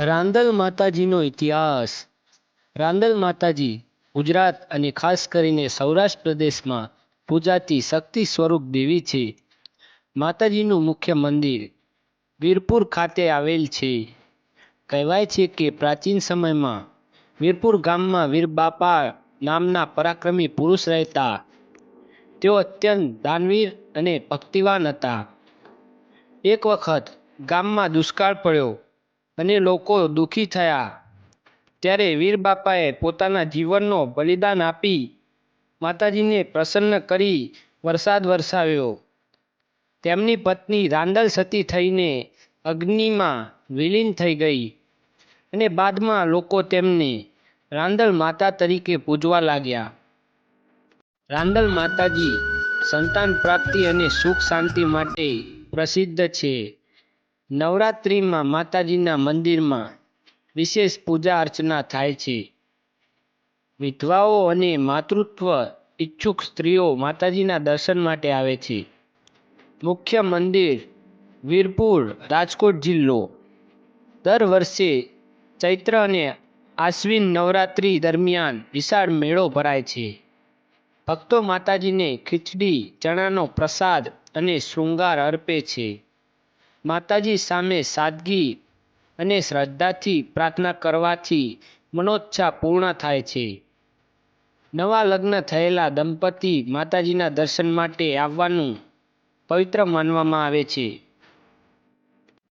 રાંદલ માતાજીનો ઇતિહાસ રાંદલ માતાજી ગુજરાત અને ખાસ કરીને સૌરાષ્ટ્ર પ્રદેશમાં પૂજાતી શક્તિ સ્વરૂપ દેવી છે. માતાજીનું મુખ્ય મંદિર વીરપુર ખાતે આવેલ છે. કહેવાય છે કે પ્રાચીન સમયમાં વીરપુર ગામમાં વીરબાપા નામના પરાક્રમી પુરુષ રહેતા. તેઓ અત્યંત દાનવીર અને ભક્તિવાન હતા. એક વખત ગામમાં દુષ્કાળ પડ્યો અને લોકો દુ:ખી થયા ત્યારે વીરબાપાએ પોતાના જીવનનો બલિદાન આપી માતાજીને પ્રસન્ન કરી વરસાદ વરસાવ્યો. તેમની પત્ની રાંદલ સતી થઈને અગ્નિમાં વિલીન થઈ ગઈ અને બાદમાં લોકો તેમને રાંદલ માતા તરીકે પૂજવા લાગ્યા. રાંદલ માતાજી સંતાન પ્રાપ્તિ અને સુખ શાંતિ માટે પ્રસિદ્ધ છે. નવરાત્રિમાં માતાજીના મંદિરમાં વિશેષ પૂજા અર્ચના થાય છે. વિધવાઓ અને માતૃત્વ ઇચ્છુક સ્ત્રીઓ માતાજીના દર્શન માટે આવે છે. મુખ્ય મંદિર વીરપુર, રાજકોટ જિલ્લો દર વર્ષે ચૈત્ર અને આશ્વિન નવરાત્રિ દરમિયાન વિશાળ મેળો ભરાય છે. ભક્તો માતાજીને ખીચડી, ચણાનો પ્રસાદ અને શૃંગાર અર્પે છે. માતાજી સામે સાદગી અને શ્રદ્ધાથી પ્રાર્થના કરવાથી મનોચ્છા પૂર્ણ થાય છે. નવા લગ્ન થયેલા દંપતી માતાજીના દર્શન માટે આવવાનું પવિત્ર માનવામાં આવે છે.